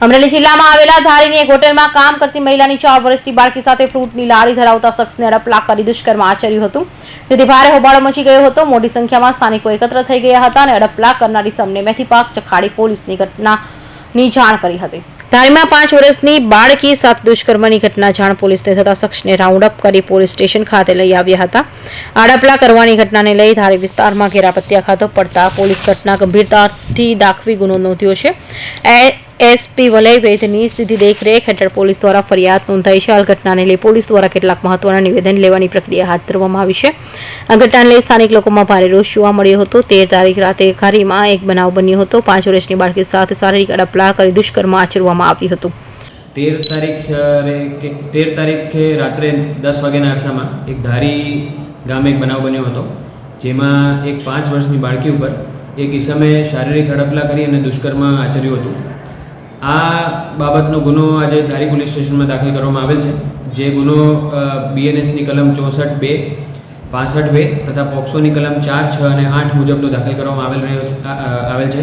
અમરેલી જિલ્લામાં આવેલા ધારીની એક હોટેલમાં કામ કરતી મહિલાની ચાર વર્ષની બાળકી સાથે ફ્રૂટની લારી ધરાવતા શખ્સને અડપલા કરી દુષ્કર્મ આચર્યું હતું. તેથી ભારે હોબાળો મચી ગયો હતો. મોટી સંખ્યામાં સ્થાનિકો એકત્ર થઈ ગયા હતા અને અડપલા કરનારી સમને મેથી પાક ચખાડી પોલીસની ઘટનાની જાણ કરી હતી. ધારીમાં પાંચ વર્ષની બાળકી સાથે દુષ્કર્મની ઘટના જાણ પોલીસને થતા શખ્સને રાઉન્ડ અપ કરી પોલીસ સ્ટેશન ખાતે લઈ આવ્યા હતા. આડપલા કરવાની ઘટનાને લઈ ધારી વિસ્તારમાં ઘેરાપત્યા ખાતો પડતા પોલીસ ઘટના ગંભીરતાથી દાખવી ગુનો નોંધ્યો છે. એસપી વલય વૈદની સીધી દેખરેખ હેઠળ પોલીસ દ્વારા ફરિયાદ નોંધાઈ છે. હાલ ઘટનાને લઈ પોલીસ દ્વારા કેટલાક મહત્વના નિવેદન લેવાની પ્રક્રિયા હાથ ધરવામાં આવી છે. આ ઘટનાને લઈ સ્થાનિક લોકોમાં ભારે રોષ જોવા મળ્યો હતો. તેર તારીખ રાતે ખારીમાં એક બનાવ બન્યો હતો. પાંચ વર્ષની બાળકી સાથે શારીરિક અડપલા કરી દુષ્કર્મ આચરવામાં આવ્યું હતું. તેર તારીખ તેર તારીખે રાત્રે દસ વાગ્યાના અરસામાં એક ધારી ગામે એક બનાવ બન્યો હતો. જેમાં એક પાંચ વર્ષની બાળકી ઉપર એક ઈસમે શારીરિક હડપલા કરી અને દુષ્કર્મ આચર્યું હતું. આ બાબતનો ગુનો આજે ધારી પોલીસ સ્ટેશનમાં દાખલ કરવામાં આવેલ છે. જે ગુનો બીએનએસની કલમ ચોસઠ બે, પાસઠ બે તથા પોક્સોની કલમ ચાર, છ અને આઠ મુજબનો દાખલ કરવામાં આવેલ રહ્યો આવેલ છે.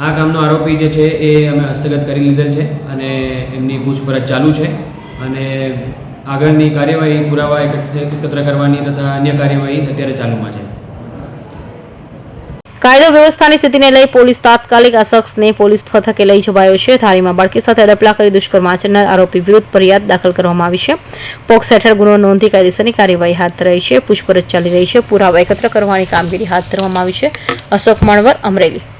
આ કામનો આરોપી જે છે એ અમે હસ્તગત કરી લીધેલ છે અને એમની પૂછપરછ ચાલુ છે અને આગળની કાર્યવાહી પુરાવા એકત્ર કરવાની તથા અન્ય કાર્યવાહી અત્યારે ચાલુમાં છે. કાયદો વ્યવસ્થાની સ્થિતિને લઈ પોલીસ તાત્કાલિક આ શખ્સને પોલીસ મથકે લઈ જવાયો છે. ધારીમાં બાળકી સાથે અડપલા કરી દુષ્કર્મ આચરનાર આરોપી વિરુદ્ધ ફરિયાદ દાખલ કરવામાં આવી છે. પોક્સ હેઠળ ગુનો નોંધી કાયદેસરની કાર્યવાહી હાથ ધરાઈ છે. પૂછપરછ ચાલી રહી છે. પુરાવા એકત્ર કરવાની કામગીરી હાથ ધરવામાં આવી છે. અશોક મણવર, અમરેલી.